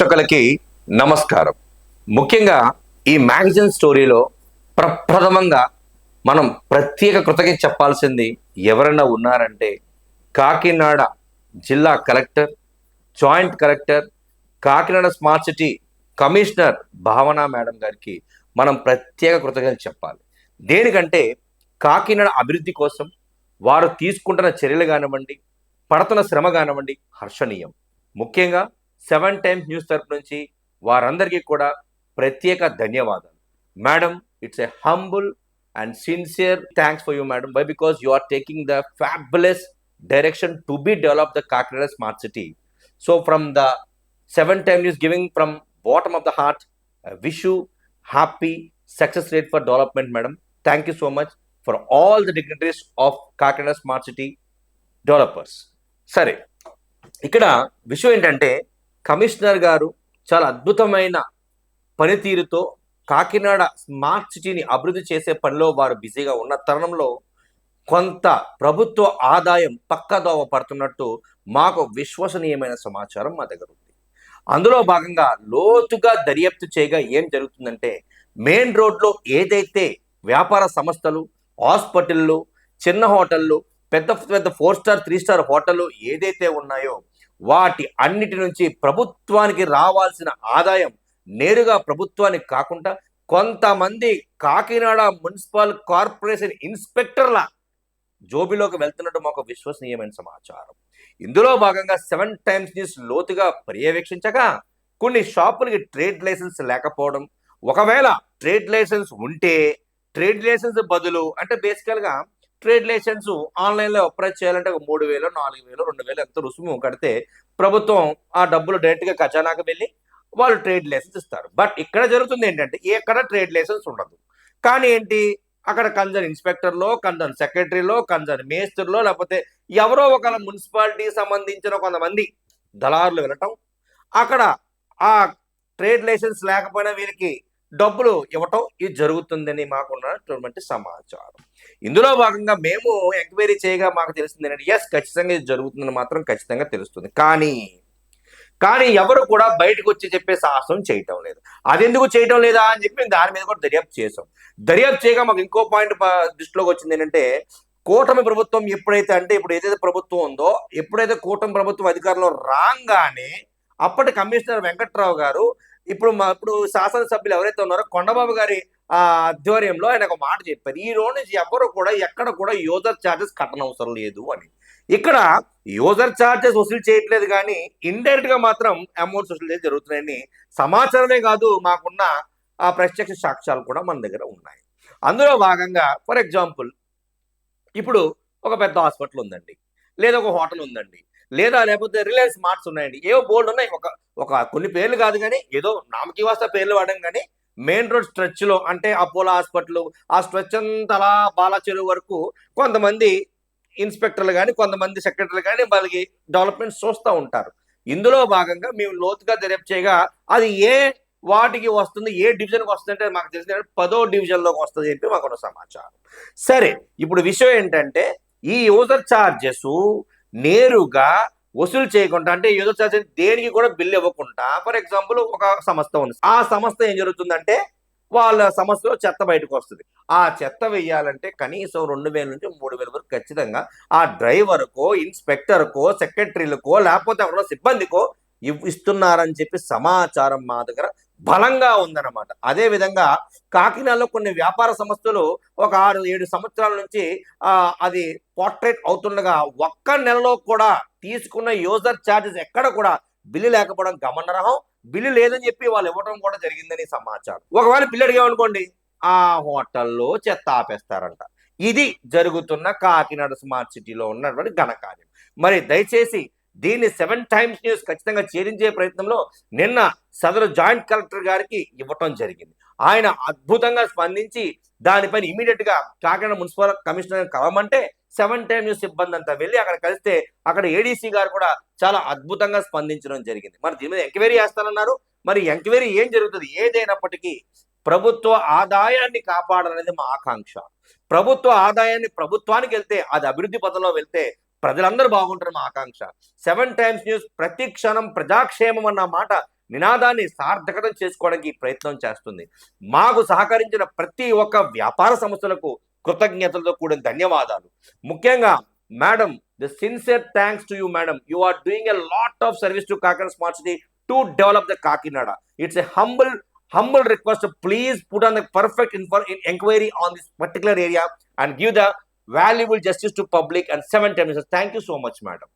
ప్రేక్షకులకి నమస్కారం. ముఖ్యంగా ఈ మ్యాగజైన్ స్టోరీలో ప్రప్రథమంగా మనం ప్రత్యేక కృతజ్ఞత చెప్పాల్సింది ఎవరైనా ఉన్నారంటే కాకినాడ జిల్లా collector joint collector Kakinada smart city commissioner Bhavana madam garu మనం ప్రత్యేక కృతజ్ఞత చెప్పాలి. దేనికంటే కాకినాడ అభివృద్ధి కోసం వారు తీసుకుంటున్న చర్యలు కానివ్వండి పడుతున్న శ్రమ కానివ్వండి హర్షణీయం. ముఖ్యంగా సెవెన్ టైమ్స్ న్యూస్ తరపు నుంచి వారందరికీ కూడా ప్రత్యేక ధన్యవాదాలు. Madam it's a humble and sincere thanks for you madam. By because you are taking the fabulous direction to be develop the Kakinada smart city so from the seven time news giving from bottom of the heart wish you happy success rate for development madam thank you so much for all the dignitaries of Kakinada smart city developers సరే ఇక్కడ విషయం ఏంటంటే commissioner గారు చాలా అద్భుతమైన పనితీరుతో Kakinada smart సిటీని అభివృద్ధి చేసే పనిలో వారు బిజీగా ఉన్న తరుణంలో కొంత ప్రభుత్వ ఆదాయం పక్కదోవ పడుతున్నట్టు మాకు విశ్వసనీయమైన సమాచారం మా దగ్గర ఉంది. అందులో భాగంగా లోతుగా దర్యాప్తు చేయగా ఏం జరుగుతుందంటే మెయిన్ రోడ్లో ఏదైతే వ్యాపార సంస్థలు హాస్పిటళ్ళు చిన్న హోటళ్ళు పెద్ద పెద్ద ఫోర్ స్టార్ త్రీ స్టార్ హోటళ్ళు ఏదైతే ఉన్నాయో వాటి అన్నిటి నుంచి ప్రభుత్వానికి రావాల్సిన ఆదాయం నేరుగా ప్రభుత్వానికి కాకుండా కొంతమంది కాకినాడ మున్సిపల్ కార్పొరేషన్ ఇన్స్పెక్టర్ల జోబిలోకి వెళ్తున్నట్టు మాకు విశ్వసనీయమైన సమాచారం. ఇందులో భాగంగా సెవెన్ టైమ్స్ న్యూస్ లోతుగా పర్యవేక్షించగా కొన్ని షాపులకి ట్రేడ్ లైసెన్స్ లేకపోవడం ఒకవేళ ట్రేడ్ లైసెన్స్ ఉంటే ట్రేడ్ లైసెన్స్ బదులు అంటే బేసికల్గా ట్రేడ్ లైసెన్స్ ఆన్లైన్లో అప్లై చేయాలంటే ఒక మూడు వేలు నాలుగు వేలు రెండు వేలు ఎంత రుసుము కడితే ప్రభుత్వం ఆ డబ్బులు డైరెక్ట్గా ఖజానాకు వెళ్ళి వాళ్ళు ట్రేడ్ లైసెన్స్ ఇస్తారు. బట్ ఇక్కడ జరుగుతుంది ఏంటంటే ఎక్కడ ట్రేడ్ లైసెన్స్ ఉండదు. కానీ ఏంటి? అక్కడ కన్సర్న్ ఇన్స్పెక్టర్లో కన్సర్న్ సెక్రటరీలో కన్సర్న్ మేస్త్రిలో లేకపోతే ఎవరో ఒక మున్సిపాలిటీకి సంబంధించిన కొంతమంది దళారులు వెళ్ళటం అక్కడ ఆ ట్రేడ్ లైసెన్స్ లేకపోయినా వీరికి డబ్బులు ఇవ్వటం ఇది జరుగుతుందని మాకున్నటువంటి సమాచారం. ఇందులో భాగంగా మేము ఎంక్వైరీ చేయగా మాకు తెలిసింది ఏంటంటే ఎస్ ఖచ్చితంగా ఇది జరుగుతుందని మాత్రం ఖచ్చితంగా తెలుస్తుంది. కానీ కానీ ఎవరు కూడా బయటకు వచ్చి చెప్పే సాహసం చేయటం లేదు. అది ఎందుకు చేయటం లేదా అని చెప్పి మేము దాని మీద కూడా దర్యాప్తు చేసాం. దర్యాప్తు చేయగా మాకు ఇంకో పాయింట్ దృష్టిలోకి వచ్చింది ఏంటంటే కూటమి ప్రభుత్వం ఎప్పుడైతే అంటే ఇప్పుడు ఏదైతే ప్రభుత్వం ఉందో ఎప్పుడైతే కూటమి ప్రభుత్వం అధికారంలో రాగానే అప్పటి కమిషనర్ వెంకట్రావు గారు ఇప్పుడు మా ఇప్పుడు శాసనసభ్యులు ఎవరైతే ఉన్నారో కొండబాబు గారి ఆధ్వర్యంలో ఆయన ఒక మాట చెప్పారు ఈ రోజు నుంచి ఎవరు కూడా ఎక్కడ కూడా యూజర్ ఛార్జెస్ కట్టనవసరం లేదు అని. ఇక్కడ యూజర్ ఛార్జెస్ వసూలు చేయట్లేదు కానీ ఇండైరెక్ట్గా మాత్రం అమౌంట్స్ వసూలు చేసి జరుగుతున్నాయని సమాచారమే కాదు మాకున్న ఆ ప్రత్యక్ష సాక్ష్యాలు కూడా మన దగ్గర ఉన్నాయి. అందులో భాగంగా ఫర్ ఎగ్జాంపుల్ ఇప్పుడు ఒక పెద్ద హాస్పిటల్ ఉందండి. లేదా ఒక హోటల్ ఉందండి. లేదా లేకపోతే రిలయన్స్ మార్ట్స్ ఉన్నాయండి. ఏవో బోర్డు ఉన్నాయి. ఒక ఒక కొన్ని పేర్లు కాదు కానీ ఏదో నామకి వాస్త పేర్లు వాడడం కానీ మెయిన్ రోడ్ స్ట్రెచ్లో అంటే అపోలో హాస్పిటల్ ఆ స్ట్రెచ్ అంతా అలా బాలాచెరువు వరకు కొంతమంది ఇన్స్పెక్టర్లు కానీ కొంతమంది సెక్రటరీలు కానీ వాళ్ళకి డెవలప్మెంట్ చూస్తూ ఉంటారు. ఇందులో భాగంగా మేము లోతుగా దర్యాప్తు చేయగా అది ఏ వాటికి వస్తుంది ఏ డివిజన్కి వస్తుంది అంటే మాకు తెలిసిన పదో డివిజన్లోకి వస్తుంది చెప్పి మాకు ఉన్న సమాచారం. సరే ఇప్పుడు విషయం ఏంటంటే ఈ యూజర్ ఛార్జెస్ నేరుగా వసూలు చేయకుండా అంటే యూజర్ ఛార్జెస్ దేనికి కూడా బిల్ ఇవ్వకుండా ఫర్ ఎగ్జాంపుల్ ఒక సంస్థ ఉంది. ఆ సంస్థ ఏం జరుగుతుందంటే వాళ్ళ సంస్థలో చెత్త బయటకు వస్తుంది. ఆ చెత్త వెయ్యాలంటే కనీసం రెండు వేల నుంచి మూడు వేల వరకు ఖచ్చితంగా ఆ డ్రైవర్కో ఇన్స్పెక్టర్కో సెక్రటరీలకో లేకపోతే ఎవరో సిబ్బందికో ఇస్తున్నారని చెప్పి సమాచారం మా దగ్గర బలంగా ఉందన్నమాట. అదే విధంగా కాకినాడలో కొన్ని వ్యాపార సంస్థలు ఒక ఆరు ఏడు సంవత్సరాల నుంచి అది పోర్ట్రేట్ అవుతుండగా ఒక్క నెలలో కూడా తీసుకున్న యూజర్ ఛార్జెస్ ఎక్కడ కూడా బిల్లు లేకపోవడం గమనరహం. బిల్లు లేదని చెప్పి వాళ్ళు ఇవ్వడం కూడా జరిగిందని సమాచారం. ఒకవేళ బిల్లు అడిగామనుకోండి ఆ హోటల్లో చెత్త ఆపేస్తారంట. ఇది జరుగుతున్న కాకినాడ స్మార్ట్ సిటీలో ఉన్నటువంటి ఘనకార్యం మరి దయచేసి దీన్ని సెవెన్ టైమ్స్ న్యూస్ ఖచ్చితంగా చేరించే ప్రయత్నంలో నిన్న సదరు జాయింట్ కలెక్టర్ గారికి ఇవ్వటం జరిగింది. ఆయన అద్భుతంగా స్పందించి దానిపైన ఇమీడియట్గా కాకినాడ మున్సిపల్ కమిషనర్ కలవమంటే సెవెన్ టైమ్ న్యూస్ సిబ్బంది అంతా వెళ్ళి అక్కడ కలిస్తే అక్కడ ఏడీసీ గారు కూడా చాలా అద్భుతంగా స్పందించడం జరిగింది. మరి దీని మీద ఎంక్వైరీ చేస్తానన్నారు. మరి ఎంక్వైరీ ఏం జరుగుతుంది? ఏదైనప్పటికీ ప్రభుత్వ ఆదాయాన్ని కాపాడాలనేది మా ఆకాంక్ష. ప్రభుత్వ ఆదాయాన్ని ప్రభుత్వానికి వెళ్తే అది అభివృద్ధి పథంలో వెళ్తే ప్రజలందరూ బాగుంటారు మా ఆకాంక్ష. సెవెన్ టైమ్స్ న్యూస్ ప్రతి క్షణం ప్రజాక్షేమం అన్న మాట నినాదాన్ని సార్థకతం చేసుకోవడానికి ప్రయత్నం చేస్తుంది. మాకు సహకరించిన ప్రతి ఒక్క వ్యాపార సంస్థలకు కృతజ్ఞతలతో కూడిన ధన్యవాదాలు. ముఖ్యంగా madam the sincere thanks to you madam. You are doing a lot of service to Kakinada smart city to develop the Kakinada. It's a humble humble request. Please put on the perfect in for enquiry on this particular area and give the valuable justice to public and seven times. Thank you so much, madam.